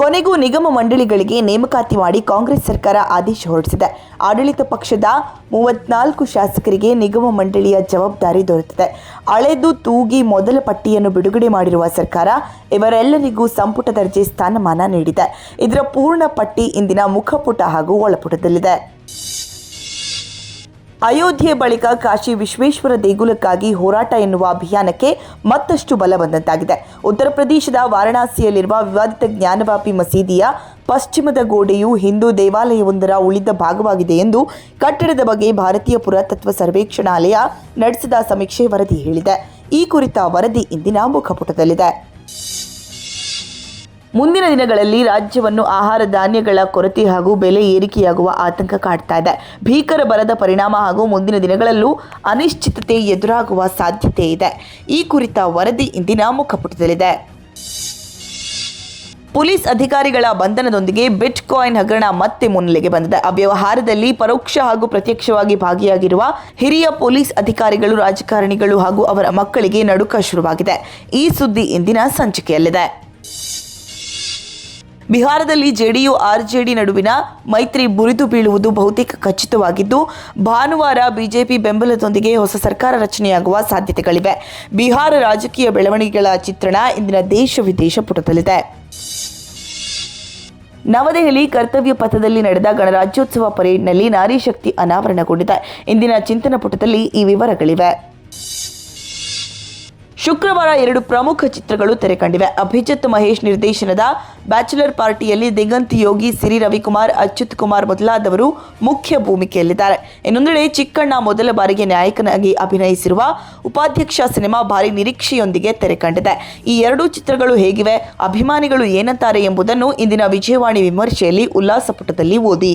ಕೊನೆಗೂ ನಿಗಮ ಮಂಡಳಿಗಳಿಗೆ ನೇಮಕಾತಿ ಮಾಡಿ ಕಾಂಗ್ರೆಸ್ ಸರ್ಕಾರ ಆದೇಶ ಹೊರಡಿಸಿದೆ. ಆಡಳಿತ ಪಕ್ಷದ ಮೂವತ್ನಾಲ್ಕು ಶಾಸಕರಿಗೆ ನಿಗಮ ಮಂಡಳಿಯ ಜವಾಬ್ದಾರಿ ದೊರೆತಿದೆ. ಅಳೆದು ತೂಗಿ ಮೊದಲ ಪಟ್ಟಿಯನ್ನು ಬಿಡುಗಡೆ ಮಾಡಿರುವ ಸರ್ಕಾರ ಇವರೆಲ್ಲರಿಗೂ ಸಂಪುಟ ದರ್ಜೆ ಸ್ಥಾನಮಾನ ನೀಡಿದೆ. ಇದರ ಪೂರ್ಣ ಪಟ್ಟಿ ಇಂದಿನ ಮುಖಪುಟ ಹಾಗೂ ಒಳಪುಟದಲ್ಲಿದೆ. ಅಯೋಧ್ಯೆ ಬಳಿಕ ಕಾಶಿ ವಿಶ್ವೇಶ್ವರ ದೇಗುಲಕ್ಕಾಗಿ ಹೋರಾಟ ಎನ್ನುವ ಅಭಿಯಾನಕ್ಕೆ ಮತ್ತಷ್ಟು ಬಲ ಬಂದಂತಾಗಿದೆ. ಉತ್ತರ ಪ್ರದೇಶದ ವಾರಣಾಸಿಯಲ್ಲಿರುವ ವಿವಾದಿತ ಜ್ಞಾನವಾಪಿ ಮಸೀದಿಯ ಪಶ್ಚಿಮದ ಗೋಡೆಯು ಹಿಂದೂ ದೇವಾಲಯವೊಂದರ ಉಳಿದ ಭಾಗವಾಗಿದೆ ಎಂದು ಕಟ್ಟಡದ ಬಗ್ಗೆ ಭಾರತೀಯ ಪುರಾತತ್ವ ಸರ್ವೇಕ್ಷಣಾಲಯ ನಡೆಸಿದ ಸಮೀಕ್ಷೆ ವರದಿ ಹೇಳಿದೆ. ಈ ಕುರಿತ ವರದಿ ಇಂದಿನ ಮುಖಪುಟದಲ್ಲಿದೆ. ಮುಂದಿನ ದಿನಗಳಲ್ಲಿ ರಾಜ್ಯವನ್ನು ಆಹಾರ ಧಾನ್ಯಗಳ ಕೊರತೆ ಹಾಗೂ ಬೆಲೆ ಏರಿಕೆಯಾಗುವ ಆತಂಕ ಕಾಡ್ತಾ ಇದೆ. ಭೀಕರ ಬರದ ಪರಿಣಾಮ ಹಾಗೂ ಮುಂದಿನ ದಿನಗಳಲ್ಲೂ ಅನಿಶ್ಚಿತತೆ ಎದುರಾಗುವ ಸಾಧ್ಯತೆ ಇದೆ. ಈ ಕುರಿತ ವರದಿ ಇಂದಿನ ಮುಖಪುಟದಲ್ಲಿದೆ. ಪೊಲೀಸ್ ಅಧಿಕಾರಿಗಳ ಬಂಧನದೊಂದಿಗೆ ಬಿಟ್ ಕಾಯಿನ್ ಹಗರಣ ಮತ್ತೆ ಮುನ್ನೆಲೆಗೆ ಬಂದಿದೆ. ಅವ್ಯವಹಾರದಲ್ಲಿ ಪರೋಕ್ಷ ಹಾಗೂ ಪ್ರತ್ಯಕ್ಷವಾಗಿ ಭಾಗಿಯಾಗಿರುವ ಹಿರಿಯ ಪೊಲೀಸ್ ಅಧಿಕಾರಿಗಳು, ರಾಜಕಾರಣಿಗಳು ಹಾಗೂ ಅವರ ಮಕ್ಕಳಿಗೆ ನಡುಕ ಶುರುವಾಗಿದೆ. ಈ ಸುದ್ದಿ ಇಂದಿನ ಸಂಚಿಕೆಯಲ್ಲಿದೆ. ಬಿಹಾರದಲ್ಲಿ ಜೆಡಿಯು, ಆರ್ಜೆಡಿ ನಡುವಿನ ಮೈತ್ರಿ ಬುರಿದು ಬೀಳುವುದು ಬಹುತೇಕ ಖಚಿತವಾಗಿದ್ದು, ಭಾನುವಾರ ಬಿಜೆಪಿ ಬೆಂಬಲದೊಂದಿಗೆ ಹೊಸ ಸರ್ಕಾರ ರಚನೆಯಾಗುವ ಸಾಧ್ಯತೆಗಳಿವೆ. ಬಿಹಾರ ರಾಜಕೀಯ ಬೆಳವಣಿಗೆಗಳ ಚಿತ್ರಣ ಇಂದಿನ ದೇಶ ವಿದೇಶ ಪುಟದಲ್ಲಿದೆ. ನವದೆಹಲಿ ಕರ್ತವ್ಯ ಪಥದಲ್ಲಿ ನಡೆದ ಗಣರಾಜ್ಯೋತ್ಸವ ಪರೇಡ್ನಲ್ಲಿ ನಾರಿ ಶಕ್ತಿ ಅನಾವರಣಗೊಂಡಿದೆ. ಇಂದಿನ ಚಿಂತನ ಪುಟದಲ್ಲಿ ಈ ವಿವರಗಳಿವೆ. ಶುಕ್ರವಾರ ಎರಡು ಪ್ರಮುಖ ಚಿತ್ರಗಳು ತೆರೆ ಕಂಡಿವೆ ಅಭಿಜಿತ್ ಮಹೇಶ್ ನಿರ್ದೇಶನದ ಬ್ಯಾಚುಲರ್ ಪಾರ್ಟಿಯಲ್ಲಿ ದಿಗಂತ್ ಯೋಗಿ, ಸಿರಿ ರವಿಕುಮಾರ್, ಅಚ್ಯುತ್ ಕುಮಾರ್ ಮೊದಲಾದವರು ಮುಖ್ಯ ಭೂಮಿಕೆಯಲ್ಲಿದ್ದಾರೆ. ಇನ್ನೊಂದೆಡೆ ಚಿಕ್ಕಣ್ಣ ಮೊದಲ ಬಾರಿಗೆ ನಾಯಕನಾಗಿ ಅಭಿನಯಿಸಿರುವ ಉಪಾಧ್ಯಕ್ಷ ಸಿನಿಮಾ ಭಾರಿ ನಿರೀಕ್ಷೆಯೊಂದಿಗೆ ತೆರೆ ಕಂಡಿದೆ ಈ ಎರಡೂ ಚಿತ್ರಗಳು ಹೇಗಿವೆ, ಅಭಿಮಾನಿಗಳು ಏನಂತಾರೆ ಎಂಬುದನ್ನು ಇಂದಿನ ವಿಜಯವಾಣಿ ವಿಮರ್ಶೆಯಲ್ಲಿ ಉಲ್ಲಾಸ ಪುಟದಲ್ಲಿ ಓದಿ.